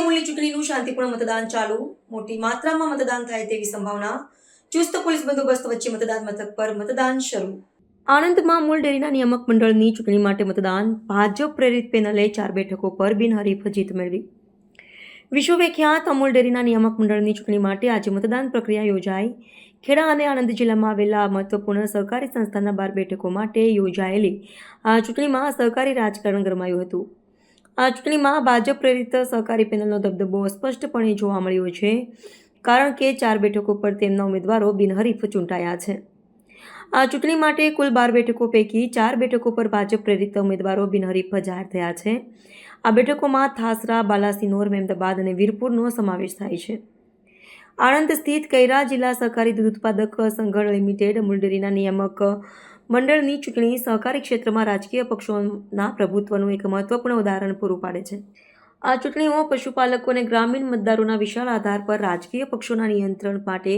અમૂલની ચૂંટણીનું શાંતિપૂર્ણ મતદાન ચાલુ. મોટી માત્રામાં મતદાન થાય તેવી સંભાવના. ચુસ્ત પોલીસ બંદોબસ્ત વચ્ચે મતદાન મથક પર મતદાન શરૂ. આણંદમાં અમૂલ ડેરીના નિયામક મંડળની ચૂંટણી માટે મતદાન. ભાજપ પ્રેરિત પેનલે ચાર બેઠકો પર બિનહરીફ જીત મેળવી. વિશ્વવિખ્યાત અમૂલ ડેરીના નિયામક મંડળની ચૂંટણી માટે આજે મતદાન પ્રક્રિયા યોજાઈ. ખેડા અને આણંદ જિલ્લામાં આવેલા મહત્વપૂર્ણ સહકારી સંસ્થાના બાર બેઠકો માટે યોજાયેલી આ ચૂંટણીમાં સહકારી રાજકારણ ગરમાયું હતું. આ ચૂંટણીમાં ભાજપ પ્રેરિત સહકારી પેનલનો દબદબો સ્પષ્ટપણે જોવા મળ્યો છે, કારણ કે ચાર બેઠકો પર તેમના ઉમેદવારો બિનહરીફ ચૂંટાયા છે. આ ચૂંટણી માટે કુલ બાર બેઠકો પૈકી ચાર બેઠકો પર ભાજપ પ્રેરિત ઉમેદવારો બિનહરીફ જાહેર થયા છે. આ બેઠકોમાં થાસરા, બાલાસિનોર, મહેમદાબાદ અને વીરપુરનો સમાવેશ થાય છે. આણંદ સ્થિત કૈરા જિલ્લા સહકારી દૂધ ઉત્પાદક સંઘ લિમિટેડ મુલડેરીના નિયામક મંડળની ચૂંટણી સહકારી ક્ષેત્રમાં રાજકીય પક્ષોના પ્રભુત્વનું એક મહત્વપૂર્ણ ઉદાહરણ પૂરું પાડે છે. આ ચૂંટણીઓ પશુપાલકો અને ગ્રામીણ મતદારોના વિશાળ આધાર પર રાજકીય પક્ષોના નિયંત્રણ માટે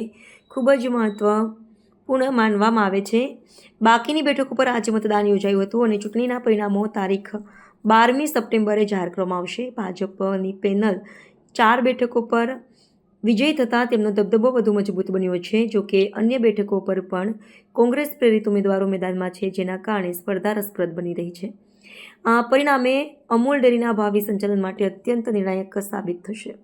ખૂબ જ મહત્વપૂર્ણ માનવામાં આવે છે. બાકીની બેઠકો પર આજે મતદાન યોજાયું હતું અને ચૂંટણીના પરિણામો તારીખ બારમી સપ્ટેમ્બરે જાહેર કરવામાં આવશે. ભાજપની પેનલ ચાર બેઠકો પર વિજય થતાં તેમનો દબદબો વધુ મજબૂત બન્યો છે, જો કે અન્ય બેઠકો પર પણ કોંગ્રેસ પ્રેરિત ઉમેદવારો મેદાનમાં છે, જેના કારણે સ્પર્ધા રસપ્રદ બની રહી છે. આ પરિણામે અમૂલ ડેરીના ભાવિ સંચાલન માટે અત્યંત નિર્ણાયક સાબિત થશે.